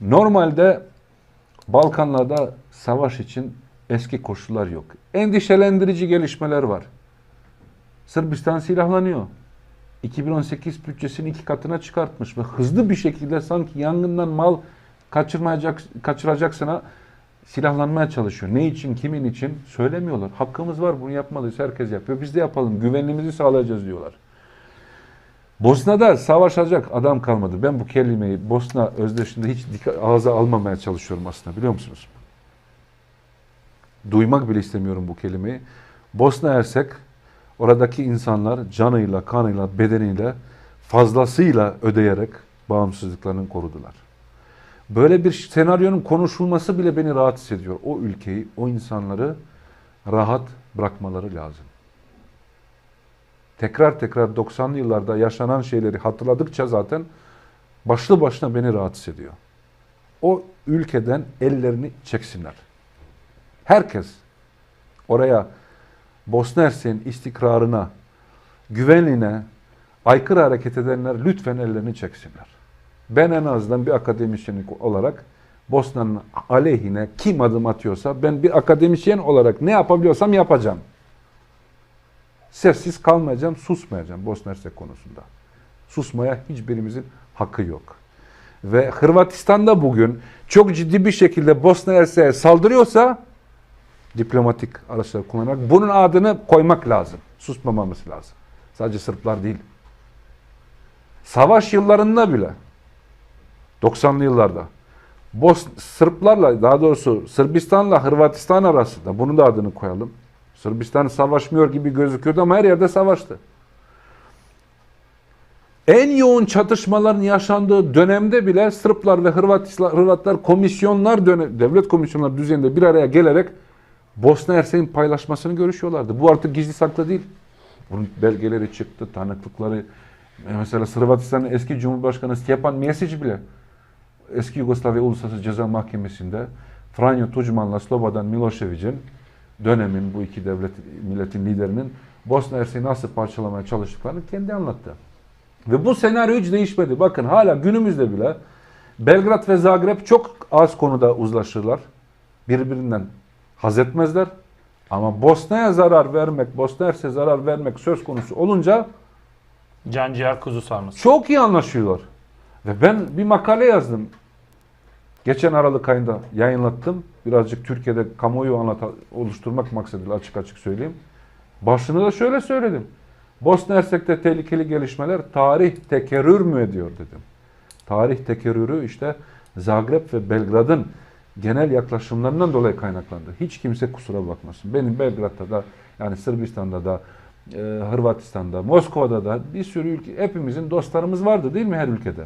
Normalde Balkanlarda savaş için eski koşullar yok. Endişelendirici gelişmeler var. Sırbistan silahlanıyor. 2018 bütçesini iki katına çıkartmış ve hızlı bir şekilde sanki yangından mal kaçırmayacak, kaçıracaksına silahlanmaya çalışıyor. Ne için, kimin için söylemiyorlar. Hakkımız var bunu yapmalıyız. Herkes yapıyor. Biz de yapalım. Güvenliğimizi sağlayacağız diyorlar. Bosna'da savaşacak adam kalmadı. Ben bu kelimeyi Bosna özdeşinde hiç ağza almamaya çalışıyorum aslında biliyor musunuz? Duymak bile istemiyorum bu kelimeyi. Bosna Hersek oradaki insanlar canıyla, kanıyla, bedeniyle fazlasıyla ödeyerek bağımsızlıklarını korudular. Böyle bir senaryonun konuşulması bile beni rahatsız ediyor. O ülkeyi, o insanları rahat bırakmaları lazım. Tekrar tekrar 90'lı yıllarda yaşanan şeyleri hatırladıkça zaten başlı başına beni rahatsız ediyor. O ülkeden ellerini çeksinler. Herkes oraya Bosna Hersek'in istikrarına, güvenliğine aykırı hareket edenler lütfen ellerini çeksinler. Ben en azından bir akademisyen olarak Bosna'nın aleyhine kim adım atıyorsa ben bir akademisyen olarak ne yapabiliyorsam yapacağım. Sessiz kalmayacağım, susmayacağım Bosna Hersek konusunda. Susmaya hiçbirimizin hakkı yok. Ve Hırvatistan'da bugün çok ciddi bir şekilde Bosna Hersek'e saldırıyorsa diplomatik araçlar kullanarak bunun adını koymak lazım. Susmamamız lazım. Sadece Sırplar değil. Savaş yıllarında bile 90'lı yıllarda Bos Sırplarla daha doğrusu Sırbistan'la Hırvatistan arasında bunun da adını koyalım. Sırbistan savaşmıyor gibi gözüküyordu ama her yerde savaştı. En yoğun çatışmaların yaşandığı dönemde bile Sırplar ve Hırvatlar, komisyonlar dönem, devlet komisyonları düzeyinde bir araya gelerek Bosna Hersek'in paylaşmasını görüşüyorlardı. Bu artık gizli saklı değil. Bunun belgeleri çıktı, tanıklıkları. Mesela Hırvatistan'ın eski Cumhurbaşkanı Stjepan Mesic bile eski Yugoslavya Uluslararası Ceza Mahkemesi'nde Franjo Tuđman'la Slobodan Milošević'in dönemin bu iki devlet milletin liderinin Bosna Hersek'i nasıl parçalamaya çalıştıklarını kendi anlattı. Ve bu senaryo hiç değişmedi. Bakın hala günümüzde bile Belgrad ve Zagreb çok az konuda uzlaşırlar. Birbirinden haz etmezler. Ama Bosna'ya zarar vermek, Bosna Hersek'e zarar vermek söz konusu olunca Can ciğer kuzu sarması. çok iyi anlaşıyorlar. Ve ben bir makale yazdım. Geçen Aralık ayında yayınlattım. Birazcık Türkiye'de kamuoyu anlata, oluşturmak maksadıyla açık açık söyleyeyim. Başını da şöyle söyledim. Bosna Hersek'te tehlikeli gelişmeler tarih tekerrür mü ediyor dedim. Tarih tekerrürü işte Zagreb ve Belgrad'ın genel yaklaşımlarından dolayı kaynaklandı. Hiç kimse kusura bakmasın. Benim Belgrad'da da yani Sırbistan'da da e, Hırvatistan'da, Moskova'da da bir sürü ülke, hepimizin dostlarımız vardı değil mi her ülkede?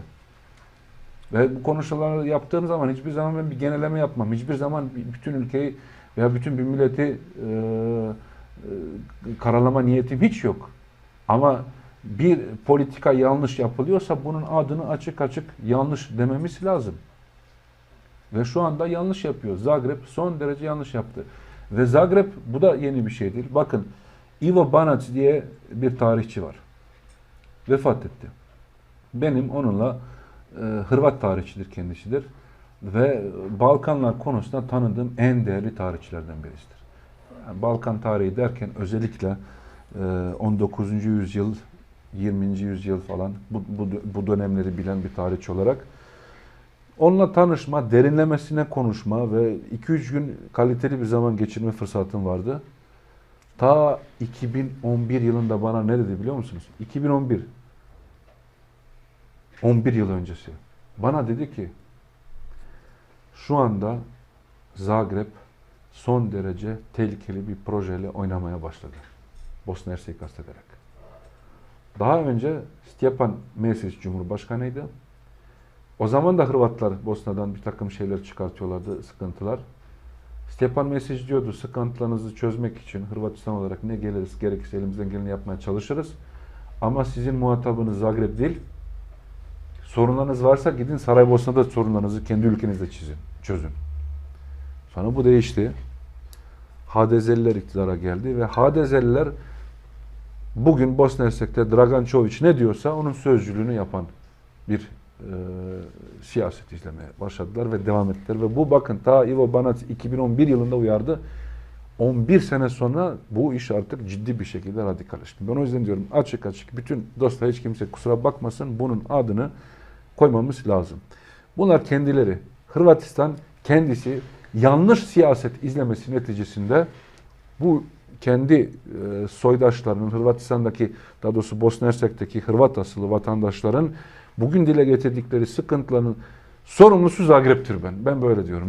Ve bu konuşmaları yaptığım zaman hiçbir zaman ben bir geneleme yapmam. Hiçbir zaman bütün ülkeyi veya bütün bir milleti e, e, karalama niyetim hiç yok. Ama bir politika yanlış yapılıyorsa bunun adını açık açık yanlış dememiz lazım. Ve şu anda yanlış yapıyor. Zagreb son derece yanlış yaptı. Ve Zagreb bu da yeni bir şey değil. Bakın Ivo Banac diye bir tarihçi var. Vefat etti. Benim onunla Hırvat tarihçidir kendisidir. Ve Balkanlar konusunda tanıdığım en değerli tarihçilerden birisidir. Yani Balkan tarihi derken özellikle e, 19. yüzyıl, 20. yüzyıl falan bu, bu, bu dönemleri bilen bir tarihçi olarak onunla tanışma, derinlemesine konuşma ve 2-3 gün kaliteli bir zaman geçirme fırsatım vardı. Ta 2011 yılında bana ne dedi biliyor musunuz? 2011. 11 yıl öncesi. Bana dedi ki şu anda Zagreb son derece tehlikeli bir projeyle oynamaya başladı. Bosna Hersek'i kastederek. Daha önce Stjepan Mesic Cumhurbaşkanıydı. O zaman da Hırvatlar Bosna'dan bir takım şeyler çıkartıyorlardı, sıkıntılar. Stjepan Mesic diyordu sıkıntılarınızı çözmek için Hırvatistan olarak ne geliriz gerekirse elimizden geleni yapmaya çalışırız. Ama sizin muhatabınız Zagreb değil. Sorunlarınız varsa gidin Saraybosna'da sorunlarınızı kendi ülkenizde çizin, çözün. Sonra bu değişti. HDZ'liler iktidara geldi ve HDZ'liler bugün Bosna Hersek'te Dragan Čović ne diyorsa onun sözcülüğünü yapan bir e, siyaset izlemeye başladılar ve devam ettiler. Ve bu bakın ta Ivo Banac 2011 yılında uyardı. 11 sene sonra bu iş artık ciddi bir şekilde radikalleşti. Ben o yüzden diyorum açık açık bütün dostlar hiç kimse kusura bakmasın bunun adını koymamız lazım. Bunlar kendileri Hırvatistan kendisi yanlış siyaset izlemesi neticesinde bu kendi e, soydaşlarının Hırvatistan'daki daha doğrusu Bosna Hersek'teki Hırvat asıllı vatandaşların bugün dile getirdikleri sıkıntıların sorumlusu Zagreb'tir ben. Ben böyle diyorum.